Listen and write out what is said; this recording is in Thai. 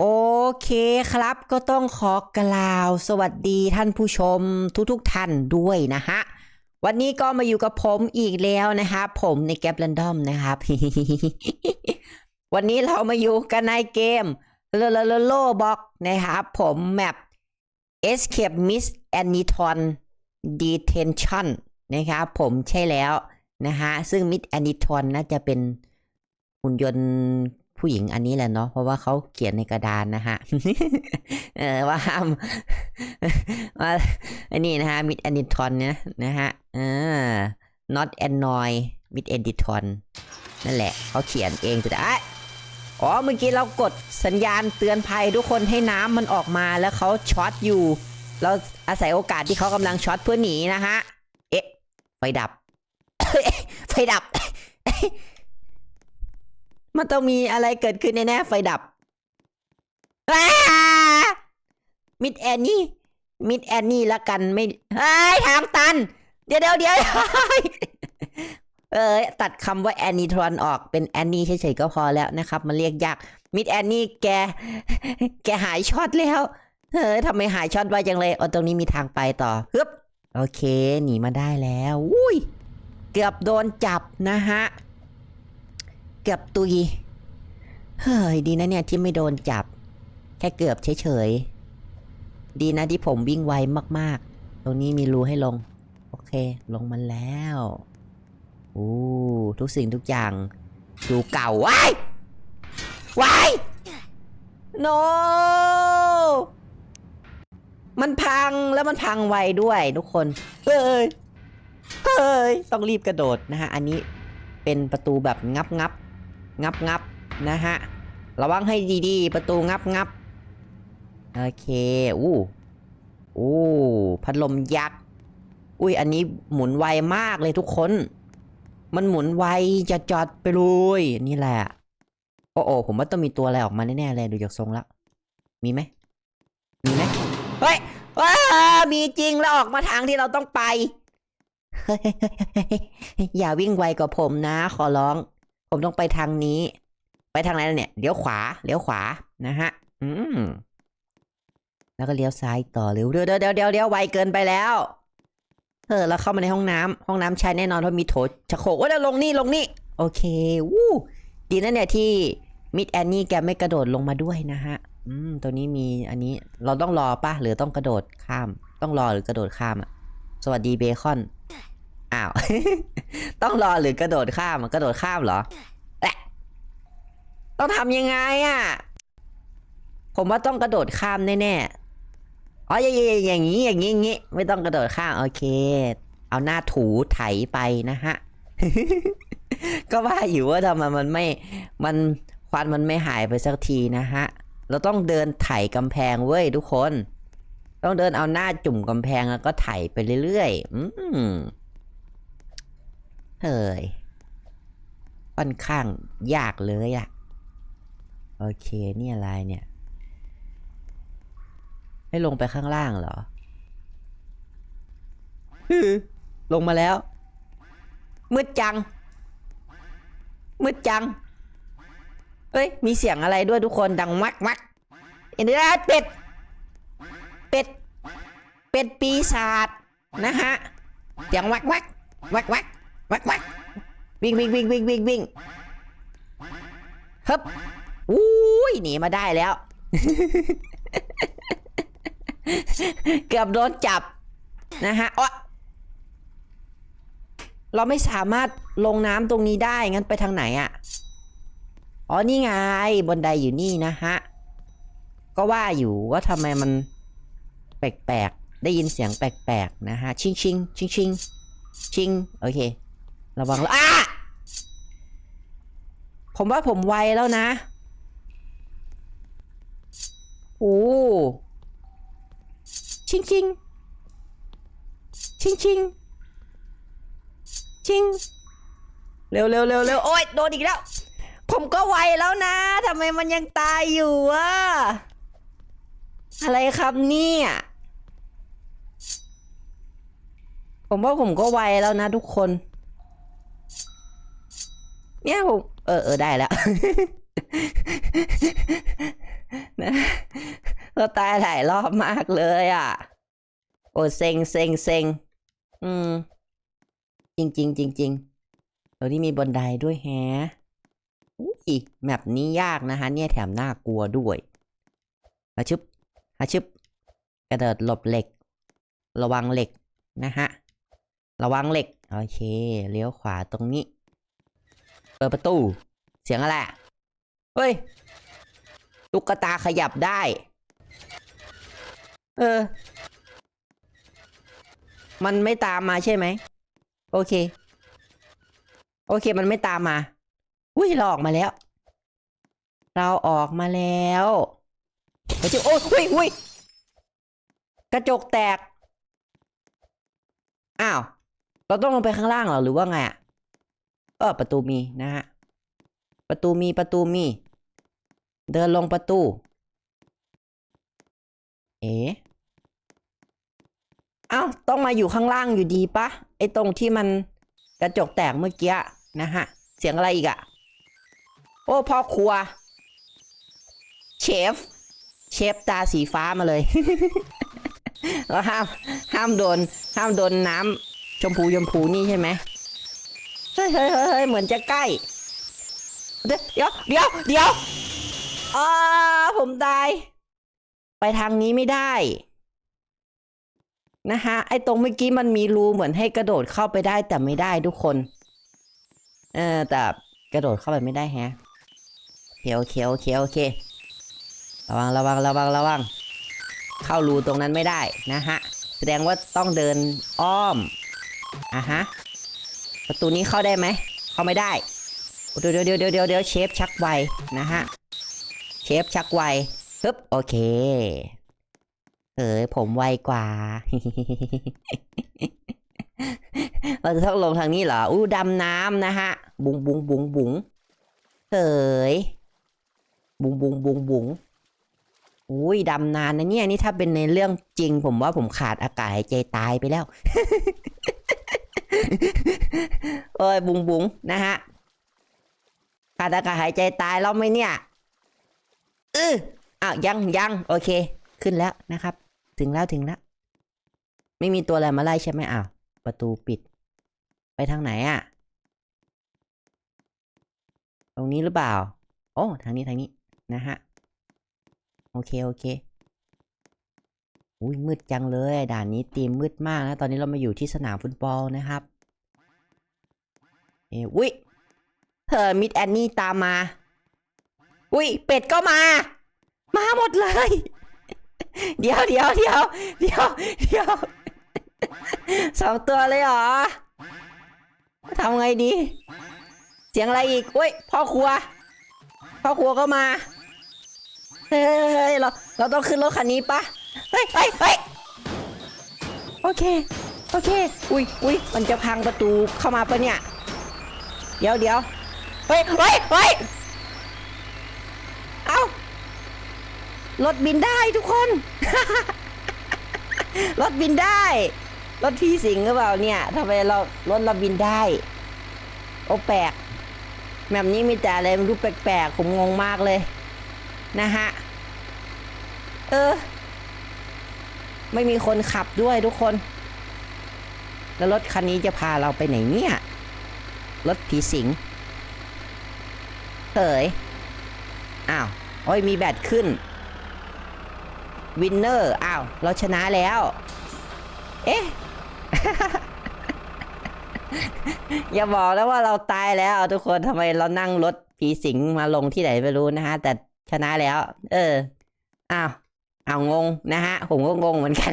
โอเคครับก็ต้องขอกล่าว สวัสดีท่านผู้ชมทุกๆทท่านด้วยนะฮะ วันนี้ก็มาอยู่กับผมอีกแล้วนะครับผมในแกป r รนดอมนะครับ วันนี้เรามาอยู่กันในเกมโลโลโลโลบอกนะครับผมแมป Escape Miss Aniton Detention นะครับผมใช่แล้วนะฮะซึ่ง Miss Aniton น่าจะเป็นหุ่นยนต์ ผู้หญิงอันนี้แหละเนาะเพราะว่าเขาเขียนในกระดานนะฮะเออว่าห้ามว่าอันนี้นะฮะ Miss Aniton เนี่ยนะฮะเออ not annoy Miss Aniton นั่นแหละเขาเขียนเองจะได้อ๋อเมื่อกี้เรากดสัญญาณเตือนภัยทุกคนให้น้ำมันออกมาแล้วเขาช็อตอยู่ เราอาศัยโอกาสที่เขากำลังช็อตเพื่อหนีนะฮะ เอ๊ะ ไฟดับ ไฟดับ มันต้องมีอะไรเกิดขึ้นแน่ๆไฟดับมิดแอนนี่ มิดแอนนี่ละกันไม่เฮ้ทางตัน เดี๋ยวเดี๋ยวเดี๋ยวเออตัดคำว่าแอนนี่ทรอนออกเป็นแอนนี่เฉยๆก็พอแล้วนะครับ มันเรียกยาก มิดแอนนี่แก แกหายช็อตแล้ว เออทำไมหายช็อตไวจังเลยเอาตรงนี้มีทางไปต่อฮึบโอเค หนีมาได้แล้ว อุ้ย เกือบโดนจับนะฮะ เกือบตุย เฮ้ย ดีนะเนี่ยที่ไม่โดนจับ แค่เกือบเฉยๆ ดีนะที่ผมวิ่งไวมากๆ ตรงนี้มีรูให้ลง โอเค ลงมาแล้วโอ้ทุกสิ่งทุกอย่างดูเก่าว้ายว้าย no มันพังแล้วมันพังไวด้วยทุกคนเฮ้ยเฮ้ยต้องรีบกระโดดนะฮะ อันนี้เป็นประตูแบบงับงับ งับงับนะฮะ ระวังให้ดีๆ ประตูงับงับโอเคอู้อู้พัดลมยักษ์อุ้ยอันนี้หมุนไวมากเลยทุกคน มันหมุนไวจะจอดไปเลยนี่แหละโอ้โอผมว่าต้องมีตัวอะไรออกมาแน่ๆเลยดูจากทรงแล้วมีไหมมีไหมเฮ้ยว้ามีจริงแล้วออกมาทางที่เราต้องไป อย่าวิ่งไวกว่าผมนะ ขอร้อง ผมต้องไปทางนี้ ไปทางไหนล่ะเนี่ยเลี้ยวขวาเลี้ยวขวานะฮะ อืมแล้วก็เลี้ยวซ้ายต่อเร็วเดี๋ยวเดี๋ยวเดี๋ยวเดี๋ยวเดียวไวเกินไปแล้วเออแล้วเข้ามาในห้องน้ำห้องน้ำชายแน่นอนเพราะมีโถชะโครกว่าแล้วลงนี่ลงนี่ โอเควู้ดีนะเนี่ยที่มิดแอนนี่แกไม่กระโดดลงมาด้วยนะฮะ อืม ตัวนี้มีอันนี้เราต้องรอป่ะหรือต้องกระโดดข้าม ต้องรอหรือกระโดดข้ามอะ สวัสดีเบคอน อ้าว ต้องรอหรือกระโดดข้ามกระโดดข้ามเหรอแอะต้องทำยังไงอะ ผมว่าต้องกระโดดข้ามแน่ๆ อ๋อย่าอย่อย่างนี้อย่างนี้อย่างนี้ไม่ต้องกระโดดข้ามโอเค เอาหน้าถูไถไปนะฮะ ก็ว่าอยู่ว่าทำไมมันไม่ มันควันมันไม่หายไปสักทีนะฮะ เราต้องเดินไถกำแพงเว้ยทุกคน ต้องเดินเอาหน้าจุ่มกำแพงแล้วก็ไถไปเรื่อยๆ อืม เฮ้ยค่อนข้างยากเลยอะโอเคนี่อะไรเนี่ยให้ลงไปข้างล่างเหรอฮึลงมาแล้ว มืดจัง มืดจัง เฮ้ย มีเสียงอะไรด้วยทุกคนดังมักมักเอ็นเดอร์เป็ด เป็ด เป็ดปีศาจนะฮะ เสียงวักวักวักวัก วักวักวิ่งวิ่งวิ่งวิ่งวิ่งวิ่งฮึบอุ้ยหนีมาได้แล้ว เกือบโดนจับนะฮะอ๊ะเราไม่สามารถลงน้ำตรงนี้ได้ งั้นไปทางไหนอะ่ะ อ๋อ นี่ไงบนไดอยู่นี่นะฮะ ก็ว่าอยู่ว่าทำไมมันแปลกๆ ได้ยินเสียงแปลกๆ นะฮะ ชิงชิงชิงชิงชิง โอเค ระวังแล้วอะผมว่าผมไวแล้วนะ โอ้ชิงชิงชิงชิงชิงเร็วเร็วเร็วเร็วโอ๊ยโดนอีกแล้ว ผมก็ไวแล้วนะทำไมมันยังตายอยู่อะอะไรครับเนี่ยผมว่าผมก็ไวแล้วนะทุกคน เนี่ยผมเออเออได้แล้วนะเราตายหลายรอบมากเลยอะ โอ้เซ็งเซ็งเซ็งอืม จริงจริงจริงจริงเราที่มีบนไดด้วยแฮอุ๊ยแมปนี้ยากนะฮะ เนี่ยแถมน่ากลัวด้วยอาชึบอาชึบกระโดดหลบเหล็ก ระวังเหล็กนะฮะ ระวังเหล็ก โอเค เลี้ยวขวาตรงนี้ เปิดประตู เสียงอะไรเฮ้ยตุ๊กตาขยับได้ เออ มันไม่ตามมาใช่ไหม โอเค โอเคมันไม่ตามมาอุ้ยเราออกมาแล้ว เราออกมาแล้วเฮ้ยโอ้ยอุ้ยอุ้ยกระจกแตก อ้าว เราต้องลงไปข้างล่างเหรอหรือว่าไงอะ เออประตูมีนะฮะ ประตูมีประตูมี เดินลงประตู เอ๋เอ้าต้องมาอยู่ข้างล่างอยู่ดีปะไอตรงที่มันกระจกแตกเมื่อกี้นะฮะ เสียงอะไรอีกอะโอ้พ่อครัว เชฟ เชฟตาสีฟ้ามาเลยแล้วห้ามห้ามโดน ห้ามโดนน้ำชมพูชมพูนี่ใช่ไหม เฮ้ยเฮ้ยเฮ้ยเฮ้ยเหมือนจะใกล้ เดี๋ยวเดี๋ยวเดี๋ยวอ่าผมตาย ไปทางนี้ไม่ได้นะฮะไอ้ตรงเมื่อกี้มันมีรูเหมือนให้กระโดดเข้าไปได้แต่ไม่ได้ทุกคน เออแต่กระโดดเข้าไปไม่ได้แฮะเคโอเคโอเคโอเคระวังระวังระวังระวัง เข้ารูตรงนั้นไม่ได้นะฮะ แสดงว่าต้องเดินอ้อมอะฮะ ประตูนี้เข้าได้ไหม เข้าไม่ได้เดี๋ยวเดี๋ยวเดี๋ยวเดี๋ยวเดี๋ยวเชฟชักไวนะฮะ เชฟชักไวปึ๊บโอเค เออผมไวกว่า เราจะต้องลงทางนี้เหรอ อู้ดำน้ำนะฮะ บุงบุงบุงบุงเฮ้ยบุงบุงบุงบุงอุ้ยดำนานนะเนี่ยนี่ถ้าเป็นในเรื่องจริง ผมว่าผมขาดอากาศใจตายไปแล้ว โอ้ยบุงบุงนะฮะขาดอากาศหายใจตายแล้วไหมเนี่ยเอออ้าวยังยังโอเค ขึ้นแล้วนะครับ ถึงแล้วถึงแล้ว ไม่มีตัวอะไรมาไล่ใช่ไหมอ้าวประตูปิด ไปทางไหนอะ่ะ ตรงนี้หรือเปล่า โอ้ ทางนี้ทางนี้นะฮะ โอเค โอเค อุ้ยมืดจังเลยด่านนี้ตีมมืดมากนะ ตอนนี้เรามาอยู่ที่สนามฟุตบอลนะครับเอ้ยอุ้ยเธอมิดแอนนี่ตามมา อุ้ยเป็ดก็มา มาหมดเลย เดี๋ยวเดี๋ยวเดี๋ยวเดี๋ยวเดี๋ยวสองตัวเลยเหรอทำไงดี เสียงอะไรอีกอุ้ยพ่อครัว พ่อครัวก็มา เฮ้ยเราเราต้องขึ้นรถคันนี้ปะ เฮ้ยเฮ้ยเฮ้ยโอเค โอเค อุ้ยอุ้ยมันจะพังประตูเข้ามาปะเนี่ย เดี๋ยวเดี๋ยวเฮ้ยเฮ้ยเฮ้ยเอารถบินได้ทุกคน รถบินได้ รถพี่สิงหรือเปล่าเนี่ยทำไมเรารถเราบินได้ โอแปลกแบบนี้มีแต่อะไรไม่รู้แปลกๆผมงงมากเลย นะฮะ เออ ไม่มีคนขับด้วยทุกคน แล้วรถคันนี้จะพาเราไปไหนเนี่ย รถผีสิงเฮ้ยอ้าว โอ้ยมีแบตขึ้น วินเนอร์ อ้าว เราชนะแล้ว เอ๊ะ อย่าบอกแล้วว่าเราตายแล้ว ทุกคนทำไมเรานั่งรถผีสิงมาลงที่ไหนไม่รู้นะฮะ แต่ชนะแล้ว เออ อ้าว เอางงนะฮะผมก็งงเหมือนกัน